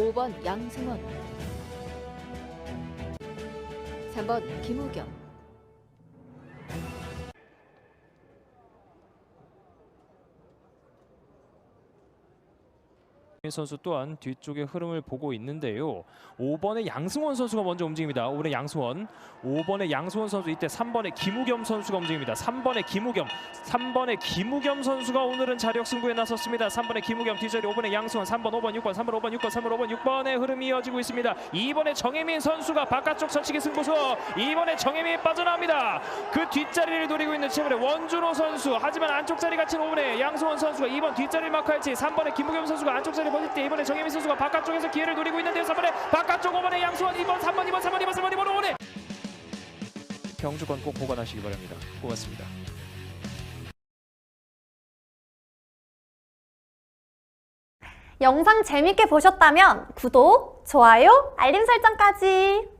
5번 양승원. 3번 김우경 선수 또한 뒤쪽의 흐름을 보고 있는데요. 5번의 양승원 선수가 먼저 움직입니다. 5번의 양승원, 5번의 양승원 선수 이때 3번의 김우겸 선수가 움직입니다. 3번의 김우겸, 3번의 김우겸 선수가 오늘은 자력 승부에 나섰습니다. 3번의 김우겸 뒤자리 5번의 양승원, 3번, 5번, 6번, 3번, 5번, 6번, 3번, 5번, 6번의 흐름이 이어지고 있습니다. 2번의 정혜민 선수가 바깥쪽 서치기 승부수, 2번의 정혜민이 빠져나옵니다. 그 뒷자리를 노리고 있는 7번의 원준호 선수, 하지만 안쪽 자리 갇힌 5번의 양승원 선수가 2번 뒷자리를 마크할지 3번의 김우겸 선수가 안쪽 자리 버틸 때 이번에 정혜민 선수가 바깥쪽에서 기회를 노리고 있는데요. 3번에 바깥쪽 5번에 양수원 2번 3번 2번 3번 2번 3번 2번 5번에 경주권 꼭 보관하시기 바랍니다. 고맙습니다. 영상 재밌게 보셨다면 구독, 좋아요, 알림 설정까지